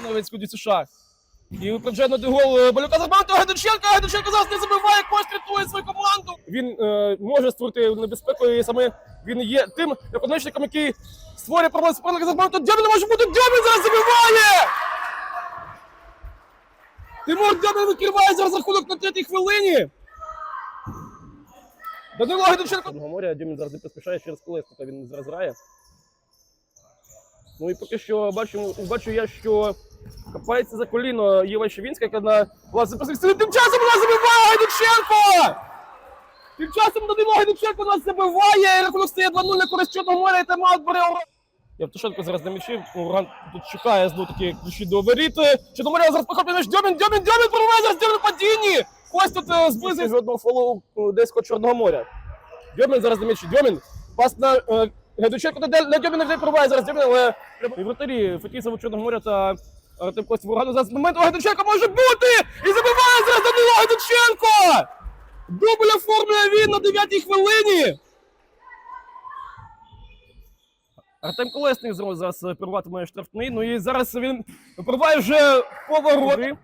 Новецького США. І випереджає на гол Балюка Зарбанто Гайдученка. Гайдученко зараз не забиває, когось рятує свою команду. Він е, може створити небезпеку і саме він є тим виконавчиком, який створює проблеми суперника Зарбанто. Дьомін може бути. Дьомін зараз забиває! Тимур Дьомін викриває зараз рахунок на третій хвилині. Данило Гайдученко. моря Дьомін зараз не поспішає через колесника, він зараз грає. Ну і поки що бачимо, бачу я, що копається за коліно Єва Щевінська, яка на власне посвідчила. Тим часом вона забиває Гайдученко! Тим часом Данило Гайдученко нас забиває, і рахунок стає 2-0 на користь Чорного моря, і тайм-аут бере Уран. Євтушенко зараз на м'ячі, Уран тут чекає знову такі ключі до воріт. Чорноморя зараз похоплює м'яч, Дьомін, Дьомін, Дьомін прориває зараз Дьомін на падінні! Ось тут е, зблизив жодного фолу е, десь Чорного моря. Дьомін зараз на м'ячі, Дьомін, пас на е, Гайдученко, на, на Дьоміна вже пробиває зараз Дьомін, але вратарі Фетісову Чорного моря та Артем Костя Вургану зараз момент у Гайдученка може бути! І забиває зараз Данило Гайдученко! Дубль оформлює він на 9-й хвилині! Артем Колесник знову зараз е, перерватиме штрафний. Ну і зараз він пробиває вже повороти.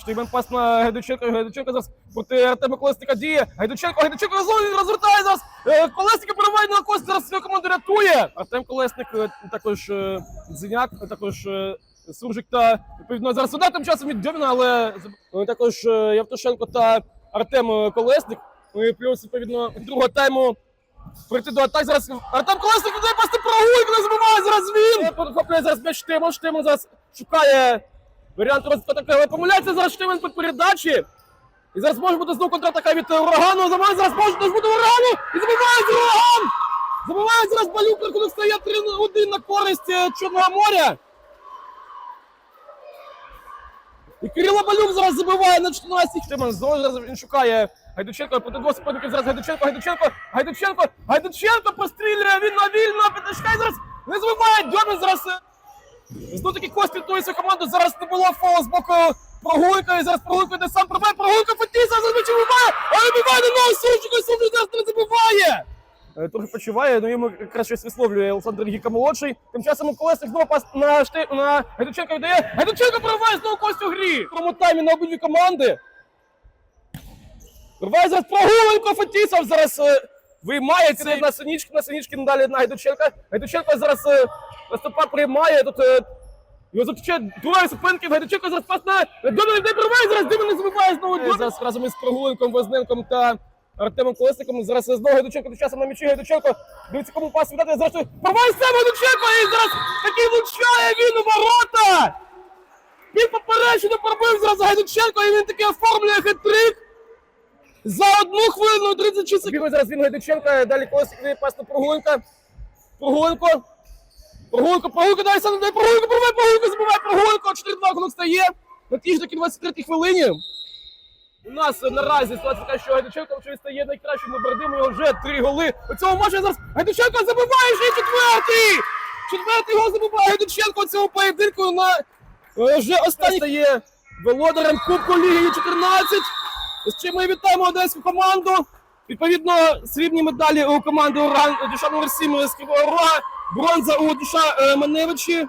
Штеймен пас на Гайдученка. Гайдученко зараз проти Артема Колесника діє. Гайдученко, Гайдученко знову він розвертає зараз. Е, Колесника перебиває на кость, зараз свою команду рятує. Артем Колесник, е, також Дзиняк, також Суржик та відповідно зараз удар тим часом від Дьоміна, але е, також е, Явтушенко та Артем е, Колесник. Ну і плюс відповідно другого тайму Прийти до атак зараз. Артем Колесник іде пасти прогулки, не забиває зараз він. Захоплює зараз м'яч Штимон. Штимон зараз шукає варіант розвитку атаки, але помиляється зараз Штимон під передачі. І зараз може бути знову контратака від е, урагану. Забиває зараз може бути урагану. І забиває ураган! Забиває зараз Балюк, рахунок стає 3-1 на користь е, Чорного моря. І Кирило Балюк зараз забиває на 14-й. Штиман знову він шукає Гайдученко, проти двох суперників зараз Гайдученко, Гайдученко, Гайдученко, Гайдученко прострілює, він на вільно, підтискає зараз, не забиває, Дьомін зараз. е, Знову таки Кость рятує свою команду, зараз не було фолу з боку прогулка, і зараз прогулка йде сам пробиває, прогулка Фетіса, зараз м'ячем вибиває, але вибиває на ногу Сумчика, Сумчик зараз не забиває. Е, Трохи почуває, ну йому якраз щось висловлює Олександр Гіка молодший. Тим часом у Колесник знову пас на шти на Гайдученка віддає. Гайдученко прориває знову кость у грі. Тому таймі на обидві команди. Рває зараз прогулинко Фетісов зараз е, виймає це на Синічки, на Синічки далі на Гайдученка. Гайдученко зараз е, Остапа приймає тут. Його зустрічає двоє суперників, Гайдученко зараз пас на Дьомін не прорває, зараз Дьомін не забиває знову. Зараз разом із Прогуленком, Возненком та Артемом Колесником. Зараз знову Гайдученко до часу на м'ячі. Гайдученко дивиться, кому пас віддати. Зараз проває сам Гайдученко і зараз такий влучає він у ворота. Під поперечину пробив зараз Гайдученко і він таки оформлює хитрик. За одну хвилину 36 секунд. Бігає зараз він Гайдученка, далі Колесник пас на Прогуленка. Прогуленко. Прогулко, прогулко, далі сам дай прогулко, пробиває прогулко, забиває прогулко, 4-2 рахунок стає. На таки 23 хвилині. У нас наразі ситуація така, що Гайдученко очевидно стає найкращим набордим, у нього вже три голи. У цьому матчі зараз Гайдученко забиває вже четвертий! Четвертий гол забиває Гайдученко у цьому поєдинку на е, вже останній стає володарем Кубку Ліги 14. З чим ми вітаємо одеську команду. Відповідно, срібні медалі у команди Уран Душа номер 7 з бронза у Душа е, Маневичі.